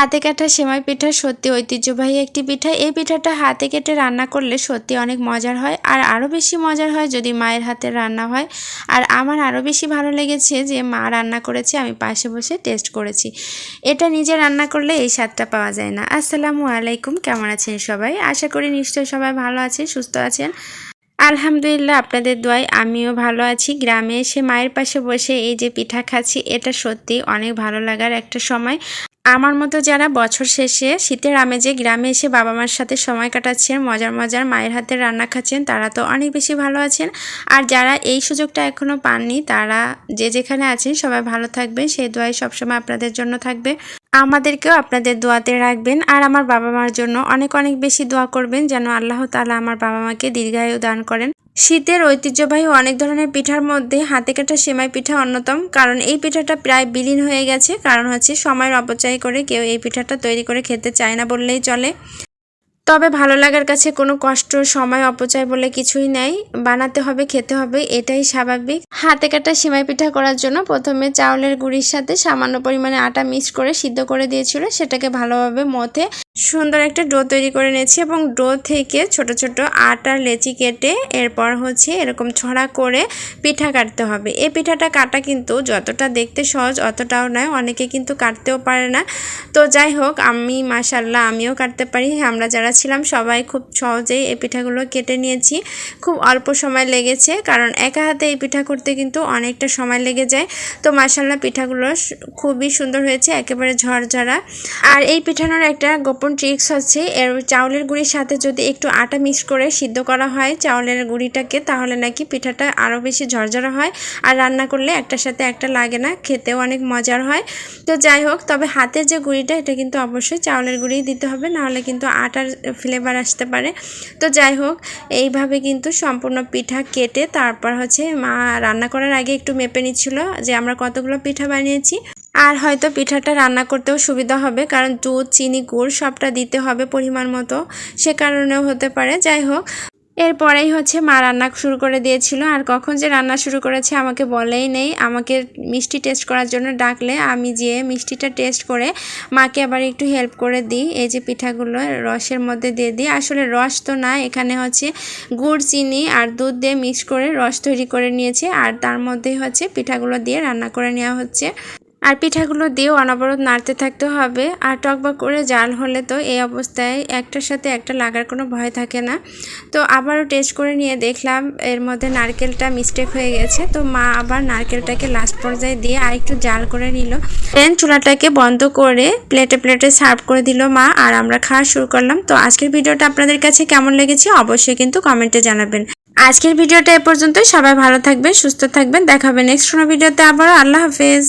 হাতে কাটা সেমাই পিঠা সত্যি ঐতিহ্যবাহী একটি পিঠা। এই পিঠাটা হাতে কেটে রান্না করলে সত্যি অনেক মজার হয় আর আরও বেশি মজার হয় যদি মায়ের হাতে রান্না হয়। আর আমার আরও বেশি ভালো লেগেছে যে মা রান্না করেছে, আমি পাশে বসে টেস্ট করেছি। এটা নিজে রান্না করলে এই স্বাদটা পাওয়া যায় না। আসসালামু আলাইকুম, কেমন আছেন সবাই? আশা করি নিশ্চয়ই সবাই ভালো আছেন, সুস্থ আছেন। আলহামদুলিল্লাহ, আপনাদের দোয়ায় আমিও ভালো আছি। গ্রামে এসে মায়ের পাশে বসে এই যে পিঠা খাচ্ছি, এটা সত্যি অনেক ভালো লাগার একটা সময়। আমার মতো যারা বছর শেষে শীতের আমেজে গ্রামে এসে বাবা মার সাথে সময় কাটাচ্ছেন, মজার মজার মায়ের হাতে রান্না খাচ্ছেন, তারা তো অনেক বেশি ভালো আছেন। আর যারা এই সুযোগটা এখনও পাননি, তারা যে যেখানে আছেন সবাই ভালো থাকবেন। সেই দোয়াই সবসময় আপনাদের জন্য থাকবে। আমাদেরকেও আপনাদের দোয়াতে রাখবেন। আর আমার বাবা মার জন্য অনেক অনেক বেশি দোয়া করবেন যেন আল্লাহ তালা আমার বাবা মাকে দীর্ঘায়ু দান করেন। শীতের ঐতিহ্যবাহী অনেক ধরনের পিঠার মধ্যে হাতে কাটা সেমাই পিঠা অন্যতম, কারণ এই পিঠাটা প্রায় বিলীন হয়ে গেছে। কারণ হচ্ছে, সময়ের অপচয় করে কেউ এই পিঠাটা তৈরি করে খেতে চায় না বললেই চলে। তবে ভালো লাগার কাছে কোনো কষ্ট, সময়, অপচয় বলে কিছুই নেই। বানাতে হবে, খেতে হবে, এটাই স্বাভাবিক। হাতে কাটা সিমাই পিঠা করার জন্য প্রথমে চাউলের গুঁড়ির সাথে সামান্য পরিমাণে আটা মিক্স করে সিদ্ধ করে দিয়েছিল, সেটাকে ভালোভাবে মথে সুন্দর একটা ডো তৈরি করে নিয়েছি এবং ডো থেকে ছোট ছোট আটার লেচি কেটে এরপর হচ্ছে এরকম ছড়া করে পিঠা কাটতে হবে। এই পিঠাটা কাটা কিন্তু যতটা দেখতে সহজ অতটাও নয়, অনেকে কিন্তু কাটতেও পারে না। তো যাই হোক, আমি মাসাল্লাহ আমিও কাটতে পারি। আমরা যারা ছিলাম সবাই খুব সহজেই এই পিঠাগুলো কেটে নিয়েছি। খুব অল্প সময় লেগেছে কারণ একা হাতে এই পিঠা করতে কিন্তু অনেকটা সময় লেগে যায়। তো মাসাল্লাহ পিঠাগুলো খুবই সুন্দর হয়েছে, একেবারে ঝরঝরা। আর এই পিঠানোর একটা গোপন ট্রিক্স হচ্ছে, এর চাউলের গুঁড়ির সাথে যদি একটু আটা মিক্স করে সিদ্ধ করা হয় চাউলের গুঁড়িটাকে, তাহলে নাকি পিঠাটা আরও বেশি ঝরঝরা হয়। আর রান্না করলে একটার সাথে একটা লাগে না, খেতেও অনেক মজার হয়। তো যাই হোক, তবে হাতের যে গুঁড়িটা, এটা কিন্তু অবশ্যই চাউলের গুঁড়ি দিতে হবে, নাহলে কিন্তু আটার ফ্লেভার আসতে পারে। তো যাই হোক, এইভাবে কিন্তু সম্পূর্ণ পিঠা কেটে তারপর হচ্ছে মা রান্না করার আগে একটু মেপে নিচ্ছিল যে আমরা কতগুলো পিঠা বানিয়েছি। আর হয়তো পিঠাটা রান্না করতেও সুবিধা হবে, কারণ দুধ, চিনি, গুড় সবটা দিতে হবে পরিমাণ মতো। সে কারণেও হতে পারে, যাই হোক। এরপরেই হচ্ছে মা রান্না শুরু করে দিয়েছিল, আর কখন যে রান্না শুরু করেছে আমাকে বলেই নেই। আমাকে মিষ্টি টেস্ট করার জন্য ডাকলে আমি যেয়ে মিষ্টিটা টেস্ট করে মাকে আবার একটু হেল্প করে দিই। এই যে পিঠাগুলো রসের মধ্যে দিয়ে দিই। আসলে রস তো না, এখানে হচ্ছে গুড়, চিনি আর দুধ দিয়ে মিক্স করে রস তৈরি করে নিয়েছে, আর তার মধ্যেই হচ্ছে পিঠাগুলো দিয়ে রান্না করে নেওয়া হচ্ছে। আর পিঠাগুলো দিয়েও অনবরত নাড়তে থাকতে হবে। আর টকবক করে জাল হলে তো এই অবস্থায় একটার সাথে একটা লাগার কোনো ভয় থাকে না। তো আবারও টেস্ট করে নিয়ে দেখলাম এর মধ্যে নারকেলটা মিস্টেক হয়ে গেছে। তো মা আবার নারকেলটাকে লাস্ট পর্যায়ে দিয়ে আর একটু জাল করে নিল। দেন চুলাটাকে বন্ধ করে প্লেটে প্লেটে সার্ভ করে দিল মা। আর আমরা খাওয়া শুরু করলাম। তো আজকের ভিডিওটা আপনাদের কাছে কেমন লেগেছে অবশ্যই কিন্তু কমেন্টে জানাবেন। আজকের ভিডিওটা এ পর্যন্তই। সবাই ভালো থাকবেন, সুস্থ থাকবেন। দেখাবেন নেক্সট কোনো ভিডিওতে আবারও। আল্লাহ হাফেজ।